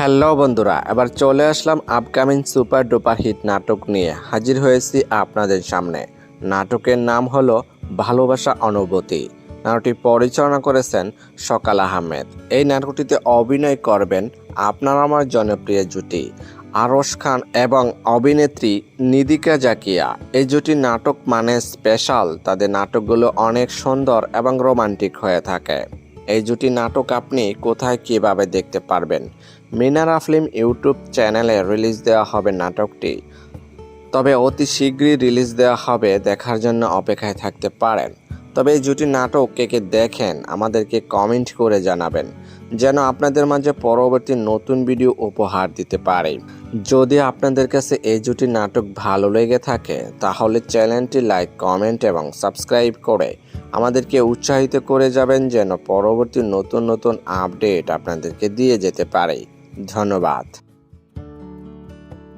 Hello বন্ধুরা, এবার চলে আসলাম আপকামিং সুপার ডুপার হিট নাটক নিয়ে। হাজির হয়েছি আপনাদের সামনে। নাটকের নাম হলো ভালোবাসা অনুভূতি। নাটকটি পরিচালনা করেছেন সকাল আহমেদ। এই নাটকটিতে অভিনয় করবেন আপনার আমার জনপ্রিয় জুটি, আরশ খান এবং অভিনেত্রী নিদিকা জাকিয়া। এই জুটি নাটক মানে স্পেশাল তাদের নাটকগুলো অনেক সুন্দর এবং রোমান্টিক হয়ে থাকে। এই জুটি নাটক আপনি কোথায় কীভাবে দেখতে পারবেন? মিনারা ফিল্ম ইউটিউব চ্যানেলে রিলিজ দেওয়া হবে নাটকটি। তবে অতি শীঘ্রই রিলিজ দেওয়া হবে, দেখার জন্য অপেক্ষায় থাকতে পারেন। তবে এই জুটি নাটক কে কে দেখেন, আমাদেরকে কমেন্ট করে জানাবেন, যেন আপনাদের মাঝে পরবর্তী নতুন ভিডিও উপহার দিতে পারে। যদি আপনাদের কাছে এই জুটি নাটক ভালো লেগে থাকে, তাহলে চ্যানেলটি লাইক, কমেন্ট এবং সাবস্ক্রাইব করে আমাদেরকে উৎসাহিত করে যাবেন যেন পরবর্তী নতুন নতুন আপডেট আপনাদেরকে দিয়ে যেতে পারে। ধন্যবাদ।